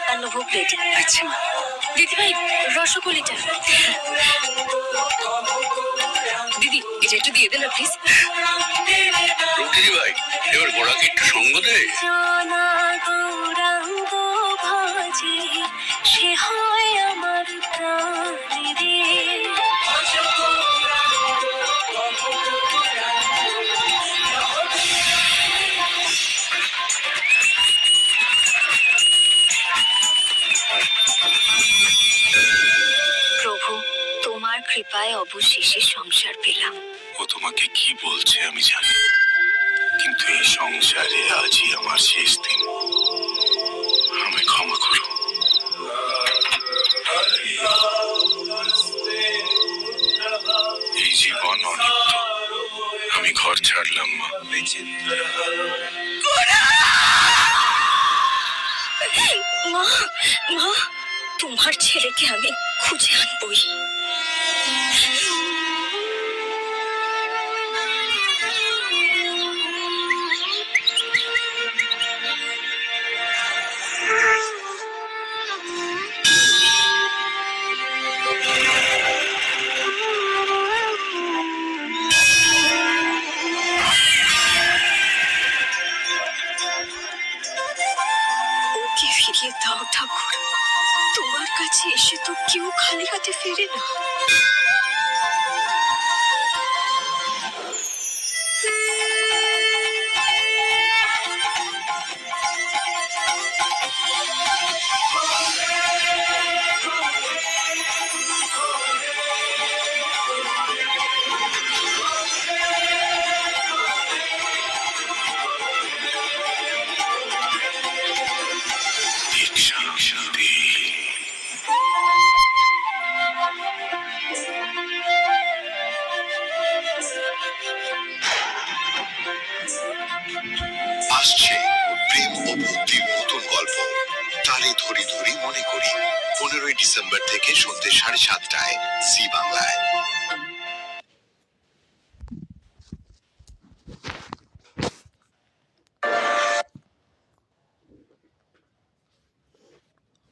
ছাপ্পান্ন ভোগ রেডি আচ্ছা মা। দিদিভাই রসগোল্লিটা। দিদি এটা একটু দিয়ে দেন না প্লিজ দিদি ভাই এবার গোড়াকে একটু সঙ্গ দে। সে হয় আমার প্রাণ প্রভু তোমার কৃপায় অবশেষে সংসার পেলাম। ও তোমাকে কি বলছে আমি জানি। কিন্তু এই সংসারে আজই আমার শেষ দিন। আমি ক্ষমা করো। এই জীবন অনিত্য। আমি ঘর ছাড়লাম মা। মা মা তোমার ছেলেকে আমি খুঁজে আনবই? ফিরিয়ে দাও ঠাকুর। তোমার কাছে এসে তো কেউ খালি হাতে ফেরে না। আসছে। প্রেম ও মুক্তির নতুন গল্প। তারে ধরি ধরি মনে করি, পনেরোই ডিসেম্বর থেকে সন্ধ্যে সাড়ে সাতটায়, সি বাংলায়।